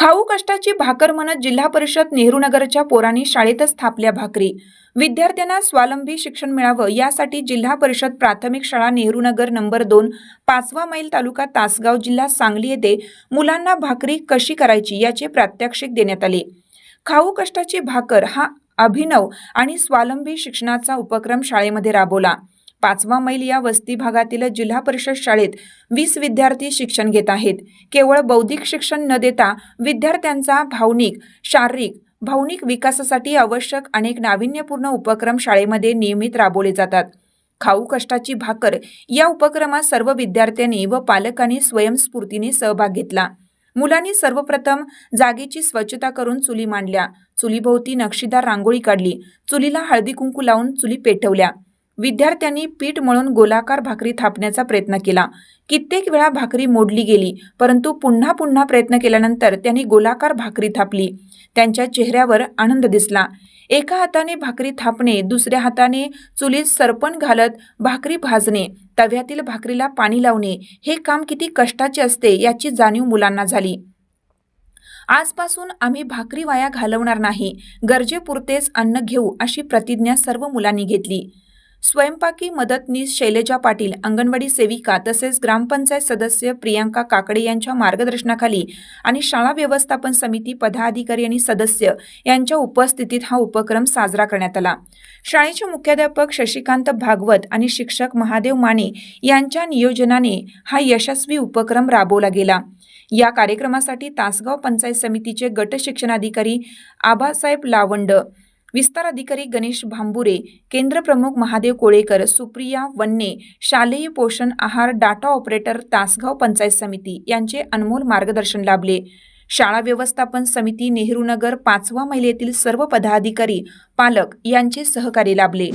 खाऊ कष्टाची भाकर म्हणत जिल्हा परिषद नेहरू नगरच्या पोरांनी शाळेतच थापल्या भाकरी. विद्यार्थ्यांना स्वावलंबी शिक्षण मिळावं यासाठी जिल्हा परिषद प्राथमिक शाळा नेहरू नगर नंबर दोन पाचवा मैल तालुका तासगाव जिल्हा सांगली येथे मुलांना भाकरी कशी करायची याचे प्रात्यक्षिक देण्यात आले. खाऊ कष्टाची भाकर हा अभिनव आणि स्वावलंबी शिक्षणाचा उपक्रम शाळेमध्ये राबवला. पाचवा मैल या वस्ती भागातील जिल्हा परिषद शाळेत वीस विद्यार्थी शिक्षण घेत आहेत. केवळ बौद्धिक शिक्षण न देता विद्यार्थ्यांचा भावनिक शारीरिक भावनिक विकासासाठी आवश्यक अनेक नाविन्यपूर्ण उपक्रम शाळेमध्ये नियमित राबवले जातात. खाऊ कष्टाची भाकर या उपक्रमात सर्व विद्यार्थ्यांनी व पालकांनी स्वयंस्फूर्तीने सहभाग घेतला. मुलांनी सर्वप्रथम जागेची स्वच्छता करून चुली मांडल्या. चुलीभोवती नक्षीदार रांगोळी काढली. चुलीला हळदी कुंकू लावून चुली पेटवल्या. विद्यार्थ्यांनी पीठ मळून गोलाकार भाकरी थापण्याचा प्रयत्न केला. कित्येक वेळा भाकरी मोडली गेली परंतु पुन्हा पुन्हा प्रयत्न केल्यानंतर त्यांनी गोलाकार भाकरी थापली. त्यांच्या चेहऱ्यावर आनंद दिसला. एका हाताने भाकरी थापणे दुसऱ्या हाताने चुलीत सरपण घालत भाकरी भाजणे तव्यातील भाकरीला पाणी लावणे हे काम किती कष्टाचे असते याची जाणीव मुलांना झाली. आजपासून आम्ही भाकरी वाया घालवणार नाही. गरजेपुरतेच अन्न घेऊ अशी प्रतिज्ञा सर्व मुलांनी घेतली. स्वयंपाकी मदतनीस शैलजा पाटील अंगणवाडी सेविका तसेच ग्रामपंचायत सदस्य प्रियांका काकडे यांच्या मार्गदर्शनाखाली आणि शाळा व्यवस्थापन समिती पदाधिकारी आणि सदस्य यांच्या उपस्थितीत हा उपक्रम साजरा करण्यात आला. शाळेचे मुख्याध्यापक शशिकांत भागवत आणि शिक्षक महादेव माने यांच्या नियोजनाने हा यशस्वी उपक्रम राबवला गेला. या कार्यक्रमासाठी तासगाव पंचायत समितीचे गट शिक्षणाधिकारी आबासाहेब लावंड विस्तार अधिकारी गणेश भांबुरे केंद्रप्रमुख महादेव कोळेकर सुप्रिया वन्ने शालेय पोषण आहार डाटा ऑपरेटर तासगाव पंचायत समिती यांचे अनमोल मार्गदर्शन लाभले. शाळा व्यवस्थापन समिती नेहरू नगर पाचवा महिलेतील सर्व पदाधिकारी पालक यांचे सहकार्य लाभले.